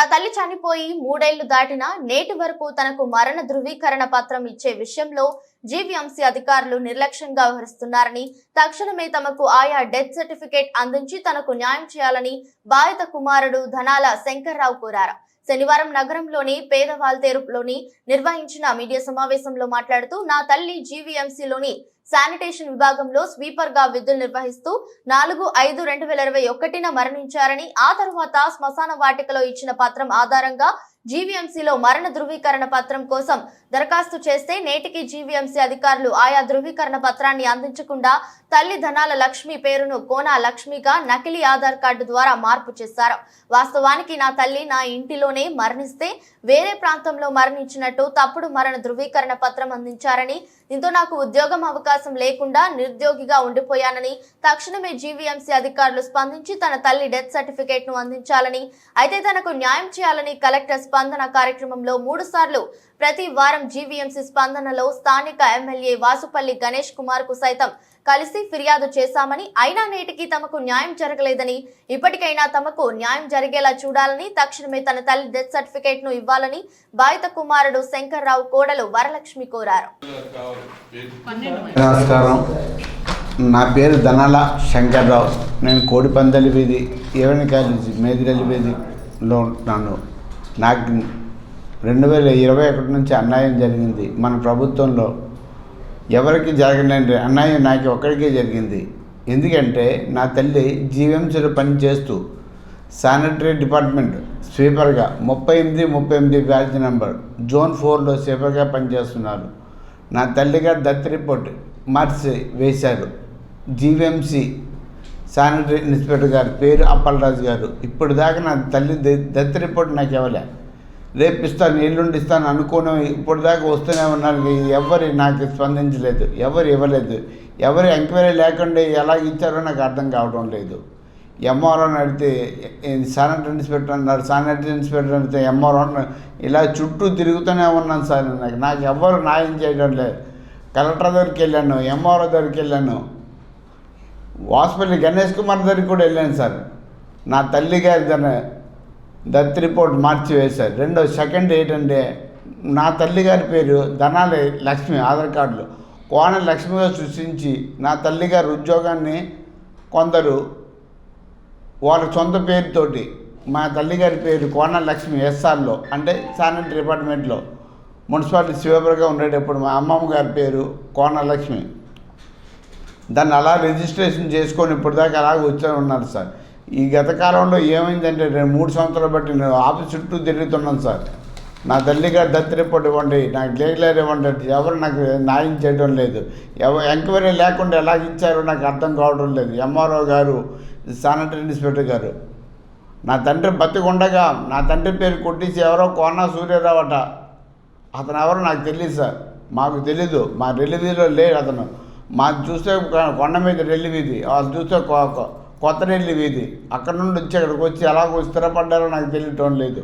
నా తల్లి చనిపోయి మూడేళ్ళు దాటినా నేటి వరకు తనకు మరణ ధృవీకరణ పత్రం ఇచ్చే విషయంలో జీవీఎంసీ అధికారులు నిర్లక్ష్యంగా వ్యవహరిస్తున్నారని తక్షణమే తమకు ఆయా డెత్ సర్టిఫికేట్ అందించి తనకు న్యాయం చేయాలని బాధిత కుమారుడు ధనాల శంకర్రావు కోరారు. శనివారం నగరంలోని పేదవాల్తేరులోని నిర్వహించిన మీడియా సమావేశంలో మాట్లాడుతూ నా తల్లి జీవీఎంసీలోని శానిటేషన్ విభాగంలో స్వీపర్గా విధులు నిర్వహిస్తూ నాలుగు ఐదు రెండు వేల ఇరవై ఒకటిన మరణించారని ఆ తరువాత శ్మశాన వాటికలో ఇచ్చిన పత్రం ఆధారంగా జీవీఎంసీలో మరణ ధృవీకరణ పత్రం కోసం దరఖాస్తు చేస్తే నేటికి జీవీఎంసీ అధికారులు ఆయా ధృవీకరణ పత్రాన్ని అందించకుండా తల్లి ధనాల లక్ష్మి పేరును కోనా లక్ష్మిగా నకిలీ ఆధార్ కార్డు ద్వారా మార్పు చేశారు. వాస్తవానికి నా తల్లి నా ఇంటిలోనే మరణిస్తే వేరే ప్రాంతంలో మరణించినట్టు తప్పుడు మరణ ధృవీకరణ పత్రం అందించారని దీంతో నాకు ఉద్యోగం అవకాశం లేకుండా నిరుద్యోగిగా ఉండిపోయానని తక్షణమే జీవీఎంసీ అధికారులు స్పందించి తన తల్లి డెత్ సర్టిఫికేట్ను అందించాలని అయితే తనకు న్యాయం చేయాలని కలెక్టర్ స్పందన కార్యక్రమంలో మూడు సార్లు ప్రతి వారం జీవీఎంసీ స్పందనలో స్థానిక ఎమ్మెల్యే వాసుపల్లి గణేష్ కుమార్కు సైతం కలిసి ఫిర్యాదు చేశామని అయినా నేటికి తమకు న్యాయం జరగలేదని ఇప్పటికైనా తమకు న్యాయం జరిగేలా చూడాలని తక్షణమే తన తల్లి డెత్ సర్టిఫికేట్ను ఇవ్వాలని బాధిత కుమారుడు శంకర్రావు కోడలు వరలక్ష్మి కోరారు. నమస్కారం. నా పేరు ధనాల శంకర్రావు. నేను కోడిపందలి వీధి ఏవని కాలేజీ మేదిరల్లి వీధిలో ఉంటున్నాను నాకు రెండు వేల ఇరవై ఒకటి నుంచి అన్యాయం జరిగింది. మన ప్రభుత్వంలో ఎవరికి జరగలేండి అన్నాయం నాకు ఒక్కడికే జరిగింది. ఎందుకంటే నా తల్లి జీవీఎంసీలో పనిచేస్తూ శానిటరీ డిపార్ట్మెంట్ స్వీపర్గా ముప్పై ఎనిమిది ముప్పై ఎనిమిది బ్యాచ్ నెంబర్ జోన్ ఫోర్లో స్వీపర్గా పనిచేస్తున్నారు నా తల్లిగా దత్ రిపోర్ట్ మార్చి వేశారు. జీవీఎంసీ శానిటరీ ఇన్స్పెక్టర్ గారు పేరు అప్పలరాజు గారు. ఇప్పుడు దాకా నా తల్లి దత్త దత్ రిపోర్ట్ నాకు ఇవ్వలే రేపిస్తాను ఎల్లుండి ఇస్తాను అనుకోవడం ఇప్పటిదాకా వస్తూనే ఉన్నారు ఎవరు నాకు స్పందించలేదు ఎవరు ఇవ్వలేదు. ఎవరు ఎంక్వైరీ లేకుండా ఎలా ఇచ్చారో నాకు అర్థం కావడం లేదు. ఎంఆర్ఓ అడిగితే శానిటరీ ఇన్స్పెక్టర్ అన్నారు శానిటరీ ఇన్స్పెక్టర్ అడిగితే ఎంఆర్ఓ ఇలా చుట్టూ తిరుగుతూనే ఉన్నాను సార్ నాకు నాకు ఎవ్వరు న్యాయం చేయడం లేదు. కలెక్టర్ దగ్గరికి వెళ్ళాను ఎంఆర్ఓ దగ్గరికి వెళ్ళాను. హాస్పిటల్ గణేష్ కుమార్ దగ్గరికి కూడా వెళ్ళాను సార్. నా తల్లి గారి దాన్ని దత్ రిపోర్ట్ మార్చి వేశారు రెండో సెకండ్ ఏంటంటే నా తల్లి గారి పేరు ధనాలి లక్ష్మి ఆధార్ కార్డులో. కోన లక్ష్మిగా సృష్టించి నా తల్లిగారి ఉద్యోగాన్ని కొందరు వాళ్ళ సొంత పేరుతోటి మా తల్లిగారి పేరు కోన లక్ష్మి ఎస్ఆర్లో అంటే శానిటరీ డిపార్ట్మెంట్లో మున్సిపాలిటీ స్వీపర్గా ఉండేటప్పుడు మా అమ్మమ్మ గారి పేరు కోన లక్ష్మి. దాన్ని అలా రిజిస్ట్రేషన్ చేసుకొని ఇప్పటిదాకా అలాగే వచ్చే ఉన్నారు సార్. ఈ గత కాలంలో ఏమైందంటే నేను మూడు సంవత్సరాలు బట్టి నేను ఆఫీస్ చుట్టూ తిరుగుతున్నాను సార్. నా తల్లి గారు దత్త ఇవ్వండి నాకు డేక్లేర్ ఇవ్వండి ఎవరు నాకు న్యాయం చేయడం లేదు. ఎవ ఎంక్వైరీ లేకుండా ఎలా ఇచ్చారో నాకు అర్థం కావడం లేదు. ఎంఆర్ఓ గారు శానిటరీ ఇన్స్పెక్టర్ గారు. నా తండ్రి బతికుండగా నా తండ్రి పేరు కొట్టేసి ఎవరో కోన సూర్యరావు అట అతను ఎవరో నాకు తెలియదు సార్. మాకు తెలీదు. మా రెల్లి వీధిలో లేడు అతను. మాకు చూస్తే కొండ మీద రెల్లి వీధి వాళ్ళు చూస్తే కొత్త రెల్లి వీధి. అక్కడ నుండి వచ్చి అక్కడికి వచ్చి ఎలాగో స్థిరపడ్డారో నాకు తెలియటం లేదు.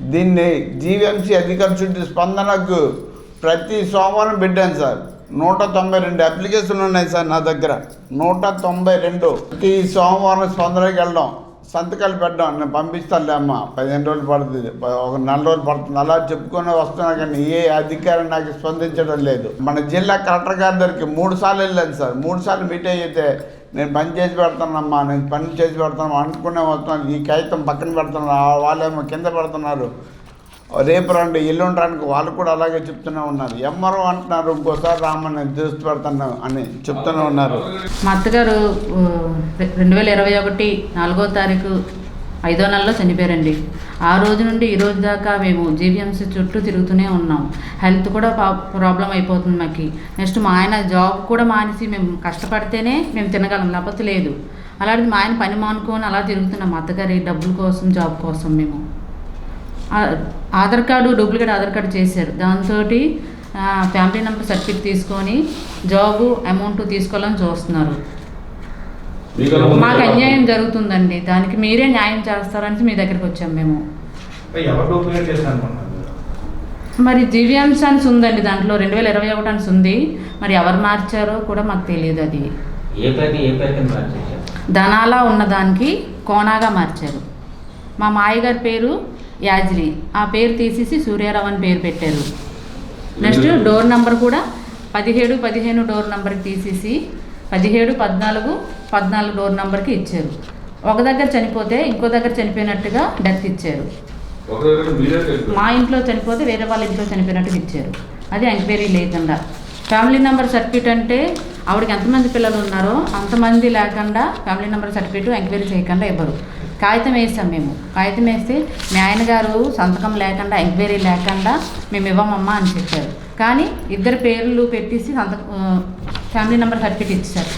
దీన్ని జీవీఎంసీ అధికారి చుట్టూ స్పందనకు ప్రతి సోమవారం పెట్టాను సార్. నూట తొంభై రెండు అప్లికేషన్లు ఉన్నాయి సార్ నా దగ్గర. నూట తొంభై రెండు. ప్రతి సోమవారం స్పందనకి వెళ్ళడం. సంతకాలు పెట్టడం. నేను పంపిస్తానులే అమ్మ. పదిహేను రోజులు పడుతుంది. ఒక నెల రోజులు పడుతుంది. అలా చెప్పుకొని వస్తున్నా కానీ ఏ అధికారం నాకు స్పందించడం లేదు. మన జిల్లా కలెక్టర్ గారి దగ్గరికి మూడు సార్లు వెళ్ళాను సార్. మూడు సార్లు మీట్ అయితే నేను పని చేసి పెడతానమ్మా నేను పని చేసి పెడతాను అనుకునే వస్తున్నాను ఈ కాగితం పక్కన పెడుతున్నారు వాళ్ళేమో కింద పెడుతున్నారు. రేపు రండి ఇల్లు ఉండడానికి వాళ్ళు కూడా అలాగే చెప్తూనే ఉన్నారు. ఎంఆర్ఓ అంటున్నారు ఇంకోసారి రామని దృష్టి పెడతాను అని చెప్తూనే ఉన్నారు. మా అత్తగారు రెండు వేల ఇరవై ఒకటి నాలుగో తారీఖు ఐదో నెలలో చనిపోయారండి. ఆ రోజు నుండి ఈ రోజు దాకా మేము జీవీఎంసీ చుట్టూ తిరుగుతూనే ఉన్నాం. హెల్త్ కూడా ప్రాబ్లం అయిపోతుంది మాకు. నెక్స్ట్ మా ఆయన జాబ్ కూడా మానేసి మేము కష్టపడితేనే మేము తినగలం లేకపోతే లేదు. అలాంటిది మా ఆయన పని మానుకొని అలా తిరుగుతున్నాం అత్తగారి డబ్బుల కోసం జాబ్ కోసం మేము. Aadhaar card duplicate Aadhaar card చేశారు. దాంతో ఫ్యామిలీ నెంబర్ సర్టిఫికేట్ తీసుకొని జాబు అమౌంట్ తీసుకోవాలని చూస్తున్నారు. మాకు? అన్యాయం జరుగుతుందండి. దానికి మీరే న్యాయం చేస్తారని మీ దగ్గరికి వచ్చాం మేము. మరి అని ఉందండి దాంట్లో రెండు వేల ఇరవై ఒకటి అని ఉంది మరి ఎవరు మార్చారో కూడా మాకు తెలియదు అది. ధనాలా ఉన్నదానికి కోనాగా మార్చారు. మా మాయగారి పేరు యాజ్రి. ఆ పేరు తీసేసి సూర్యారావు అని పేరు పెట్టారు. నెక్స్ట్ డోర్ నంబర్ కూడా పదిహేడు పదిహేను డోర్ నెంబర్కి తీసేసి పదిహేడు పద్నాలుగు పద్నాలుగు డోర్ నెంబర్కి ఇచ్చారు. ఒక దగ్గర చనిపోతే ఇంకో దగ్గర చనిపోయినట్టుగా డెత్ ఇచ్చారు. మా ఇంట్లో చనిపోతే వేరే వాళ్ళ ఇంట్లో చనిపోయినట్టుగా ఇచ్చారు. అది ఎంక్వైరీ లేకుండా. ఫ్యామిలీ నెంబర్ సర్టిఫికేట్ అంటే ఆవిడకి ఎంతమంది పిల్లలు ఉన్నారో అంతమంది లేకుండా ఫ్యామిలీ నెంబర్ సర్టిఫికేట్ ఎంక్వైరీ చేయకుండా ఇవ్వరు. కాగితం వేసాం మేము. కాగితం వేస్తే మీ ఆయన గారు సంతకం లేకుండా ఎంక్వైరీ లేకుండా మేము ఇవ్వమమ్మా అని చెప్పారు. కానీ ఇద్దరు పేర్లు పెట్టేసి సంతకం ఫ్యామిలీ నెంబర్ సర్టిఫికేట్ ఇచ్చారు